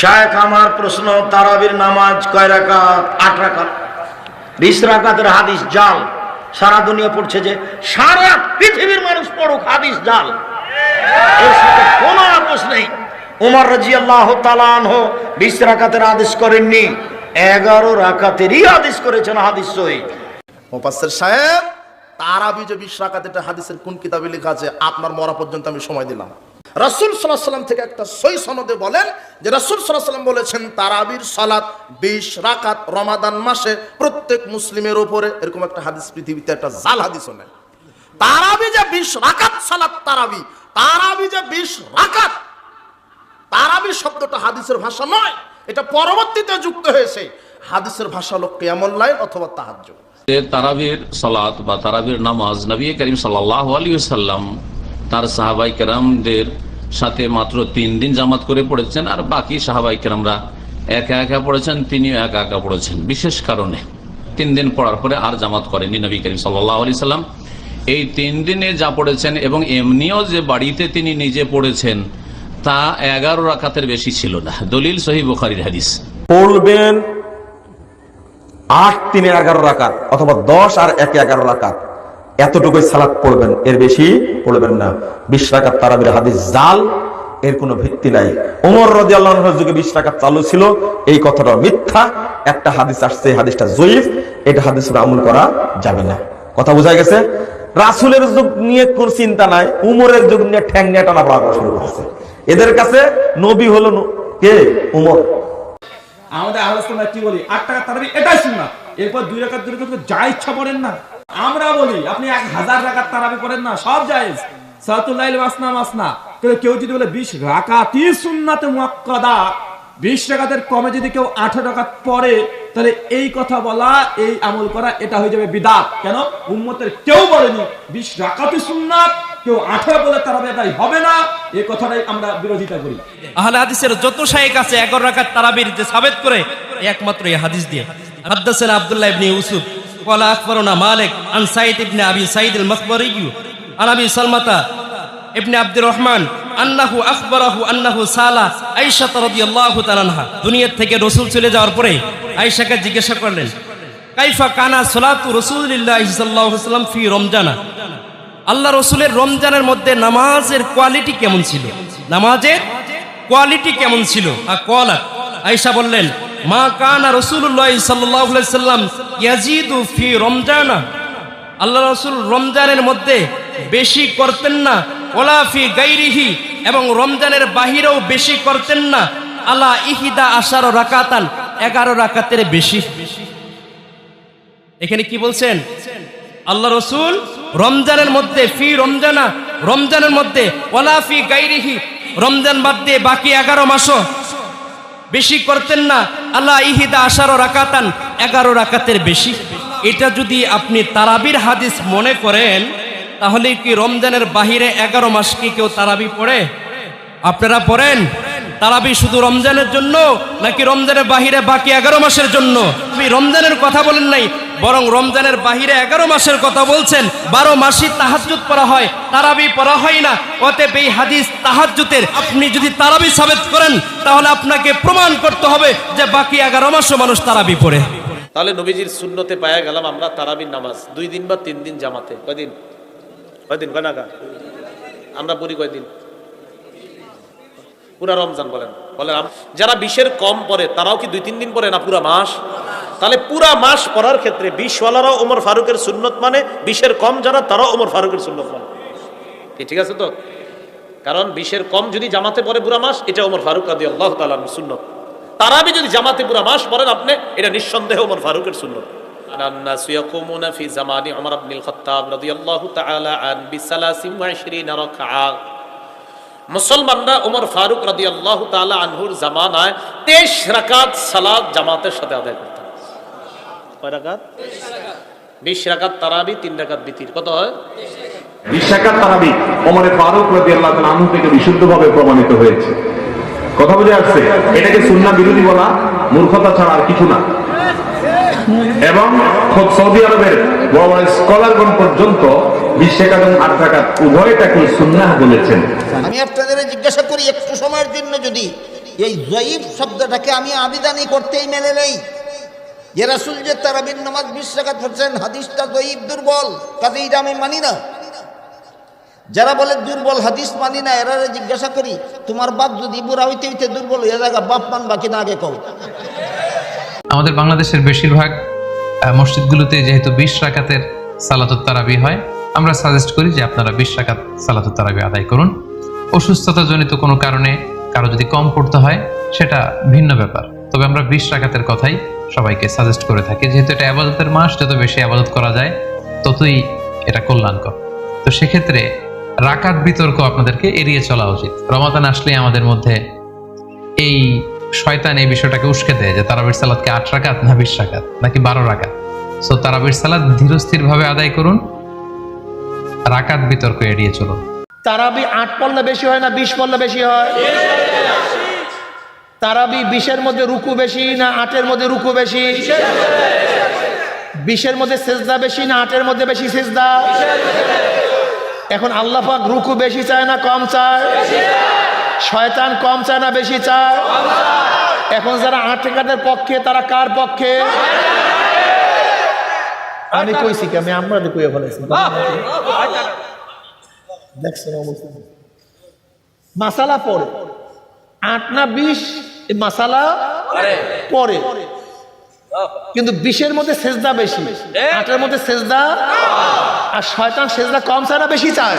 শায়েখ, আমার প্রশ্ন, তারাবির নামাজ কয় রাকাত? আট রাকাত। বিশ রাকাতের হাদিস জাল। সারা দুনিয়া পড়ছে যে সারা পৃথিবীর মানুষ পড়ুক হাদিস জাল। এর সাথে কোনো আপোষ নেই। উমর রাজি আল্লাহ তালান বিশ রাকাতের আদেশ করেননি। এগারো রাকাতেরই আদেশ করেছেন হাদিস সহি। মোপাসের সাহেব, তারাবি যে বিশ রাকাত, এটা হাদিসের কোন কিতাবে লেখা আছে? আপনার মরা পর্যন্ত আমি সময় দিলাম। রাসুল সাল্লাহ সাল্লাম থেকে একটা সই সনদে বলেন যে রাসুল সাল্লাহ সাল্লাম বলেছেন, তারাবির সালাত বিশ রাকাত রমাদান মাসে প্রত্যেক মুসলিমের ওপরে এরকম একটা হাদিস পৃথিবীতে, একটা জাল হাদিস নেই তারাবি যে বিশ রাকাত সালাত তারাবি তারাবি যে বিশ রাকাত, তারাবি শব্দটা হাদিসের ভাষা নয়, এটা পরবর্তীতে যুক্ত হয়েছে। হাদিসের ভাষা হলো কেমন লাইন অথবা তাহাজ্য যে তারাবির সালাত বা তারাবির নামাজ নবী করিম সাল্লাহ আলী সাল্লাম তার সাহাবাই কেরামদের সাথে মাত্র তিন দিন জামাত করে পড়েছেন, আর বাকি সাহাবাই কেরামরা একা একা পড়েছেন, তিনিও একা একা পড়েছেন। বিশেষ কারণে তিন দিন পড়ার পরে আর জামাত করেনি নবী করিম সাল্লাহ সাল্লাম। এই তিন দিনে যা পড়েছেন এবং এমনিও যে বাড়িতে তিনি নিজে পড়েছেন, তা এগারো রাখাতের বেশি ছিল না। দলিল সহি হাদিস। পড়বেন আট তিনে এগারো রাকাত অথবা দশ আর একে এগারো রাকাত। এতটুকুই সালাত পড়বেন, এর বেশি পড়বেন না। বিশ রাকাত তারাবির হাদিস জাল, এর কোনো ভিত্তি নাই। ওমর রদি আল্লাহর যুগে বিশ রাকাত চালু ছিল, এই কথাটা মিথ্যা। একটা হাদিস আসছে, এই হাদিসটা জয়ীফ, এটা হাদিস আমল করা যাবে না। কথা বোঝা গেছে? রাসুলের যুগ নিয়ে কোন চিন্তা নাই, উমরের যুগ নিয়ে ঠ্যাং নিয়ে টানা পড়া শুরু করেছে। এদের কাছে নবী হলো কে? উমর। আমাদের আলোচনা কি বলি? আট টাকা তারাবি এটাই শুননা এরপর দুই রাকাত দুই করে যা ইচ্ছা পড়েন না। আমরা বলি আপনি এক হাজার রাকাত তারাবি করেন না সব জায়েজ সালাতুল্লাইল মাসনা মাসনা কিন্তু কেউ যদি বলে বিশ সুন্নাতে মুয়াক্কাদা বিশ রাকাতের কমে যদি কেউ আঠারো রাকাত পড়ে তাহলে এই কথা বলা এই আমল করা এটা হয়ে যাবে বিদাত কেন উম্মতের কেউ বলেনি বিশ সুন্নাত কেউ আঠারো বলে তারাবি হবে না কথাটাই আমরা বিরোধিতা করি আহলে হাদিসের যত শায়েক আছে এগারো রাকাত তারাবির যে সাবেত করে একমাত্র এই হাদিস দিয়ে হাদ্দাসানা আব্দুল্লাহ ইবনে ইউসুফ قال اخبرنا مالك عن سعيد بن ابي سعيد المخبري عن ابي سلمة ابن عبد الرحمن আন্নাহু আখবরাহু আন্নাহু সালা আয়েশা রাদিয়াল্লাহু তাআলা আনহা দুনিয়া থেকে রাসূল চলে যাওয়ার পরে আয়েশাকে জিজ্ঞাসা করলেন কাইফা কানা সালাতু রাসূলিল্লাহি সাল্লাল্লাহু আলাইহি ওয়াসাল্লাম ফি রমজানা আল্লাহ রসুলের রমজানের মধ্যে নামাজের কোয়ালিটি কেমন ছিল নামাজের কোয়ালিটি কেমন ছিল আর কলা আয়েশা বললেন মা কানা রসুল্লাহ সাল্লাহ সাল্লাম আল্লাহ রসুল রমজানের মধ্যে বেশি করতেন না। ওলা ফি গাইরিহি, এবং রমজানের বাহিরেও বেশি করতেন না। আল্লাহ ইহিদা আশারো রাকাতান, এগারো রাকাতের বেশি। এখানে কি বলছেন? আল্লাহ রসুল রমজানের মধ্যে ফি রমজানা, রমজানের মধ্যে ওলা ফি গাইরিহি, রমজান বাদ দিয়ে বাকি এগারো মাসও বেশি করতেন না। আল্লাহ ইহিদা আশারো রাকাতান, এগারো রাকাতের বেশি। এটা যদি আপনি তারাবির হাদিস মনে করেন, তাহলে কি রমজানের বাহিরে এগারো মাস কি কেউ তারাবি পড়ে? আপনারা পড়েন? তারাবি শুধু রমজানের জন্য, নাকি রমজানের বাহিরে বাকি এগারো মাসের জন্য? আপনি রমজানের কথা বলেন নাই বরং রমজানের বাহিরে এগারো মাসের কথা বলছেন, বারো মাসই তাহাজুত পড়া হয়, তারাবি পড়া হয় না। অতএব এই হাদিস তাহাজুতের আপনি যদি তারাবি সাবেত করেন, তাহলে আপনাকে প্রমাণ করতে হবে যে বাকি এগারো মাসও মানুষ তারাবি পড়ে। তাহলে নবীজির শূন্যতে পায়া গেলাম আমরা তারাবির নামাজ। দুই দিন বা তিন দিন জামাতে। কয়দিন? কয়দিন? কয় নাগা আমরা পড়ি কয়দিন? পুরা রমজান বলেন। বলেন যারা বিশের কম পরে তারাও কি দুই তিন দিন পরে না পুরা মাস? তাহলে পুরা মাস পড়ার ক্ষেত্রে বিশওয়ালারাও ওমর ফারুকের সুন্নত মানে বিশের কম যারা তারাও ওমর ফারুকের সুন্নত মানে কি ঠিক আছে তো কারণ বিশের কম যদি জামাতে পড়ে পুরা মাস এটা ওমর ফারুক আদি আল্লাহ তালার সুন্নত তারাবি যদি জামাতে পুরা মাস পড়েন আপনি এটা নিঃসন্দেহে ওমর ফারুকের সুন্নত الناس يقومون في زمان عمر بن الخطاب رضي الله تعالى عن بثلاث وعشرين ركعة মুসলমানরা ওমর ফারুক রাদি আল্লাহ তালা আনহুর জামানায় তেইশ রাকাত সালাদ জামাতের সাথে আদায় করতেন কয় রাকাত? বিশ রাকাত। তারাবি তিন রাকাত বিতির। কত হয়? তারাবি ওমরে ফারুক রাজি আল্লাহ আনহু থেকে বিশুদ্ধভাবে প্রমাণিত হয়েছে। কথা বুঝে আসছে? এটাকে সুন্না বিরোধী বলা মূর্খতা ছাড়া আর কিছু না। এবং খোদ সৌদি আরবের বড় বড় স্কলারগণ পর্যন্ত বিশ্বাকাত এবং আট রাকাত উভয়টাকে সুন্নাহ বলেছেন। আমি আপনাদের জিজ্ঞাসা করি একটু সময়ের জন্য যদি এই জয়ীফ শব্দটাকে আমি আবিদানি করতেই মেনে নেই যে রাসুল যে তারাবির নামাজ বিশ রাকাত পড়ছেন, হাদিসটা জয়ীফ দুর্বল কাজে এটা আমি মানি না। যারা বলে দুর্বল হাদিস মানি না এরা জিজ্ঞাসা করি, তোমার বাপ যদি বুড়া হইতে হইতে দুর্বল হয়ে যায় বাপ মান বাকি না আগে কও? আমাদের বাংলাদেশের বেশিরভাগ মসজিদগুলোতে যেহেতু বিশ রাকাতের সালাতুত তারাবি হয়, আমরা সাজেস্ট করি যে আপনারা বিশ রাকাত সালাতুত তারাবি আদায় করুন। অসুস্থতাজনিত কোনো কারণে কারও যদি কম পড়তে হয়, সেটা ভিন্ন ব্যাপার। তবে আমরা বিশ রাকাতের কথাই সবাইকে সাজেস্ট করে থাকি। যেহেতু এটা আবাদতের মাস, যত বেশি আবাদত করা যায়, ততই এটা কল্যাণকর। তো সেক্ষেত্রে রাকাত বিতর্ক আপনাদেরকে এড়িয়ে চলা উচিত। রমাদান আসলে আমাদের মধ্যে এই শয়তান এই বিষয়টাকে উস্কে দেয় যে তারাবির সালাদকে আট রাকাত না বিশ রাকাত, নাকি বারো রাকাত। সো তারাবির সালাদ ধীরস্থির ভাবে আদায় করুন, রাকাত বিতর্ক এড়িয়ে চলুন। তারাবি আট পড়লে বেশি হয় না বিশ পড়লে বেশি হয়? তারাবি বিশের মধ্যে রুকু বেশি না আটের মধ্যে রুকু বেশি? বিশের মধ্যে সেজদা বেশি না আটের মধ্যে বেশি সেজদা? এখন আল্লাহ পাক রুকু বেশি চায় না, কম চায়? শয়তান কম চায় না, বেশি চায়? এখন যারা আট টাকাদের পক্ষে, তারা কার পক্ষে? আমি কইছি কি, আমি আমরা কইয়া ফেলেছি দেখছেন মাসালা পরে আট না বিশ? এই মাসালা পরে। কিন্তু বিশের মধ্যে সেজদা বেশি। আটের মধ্যে সেজদা আর শয়তান সেজদা কম সারা বেশি চায়।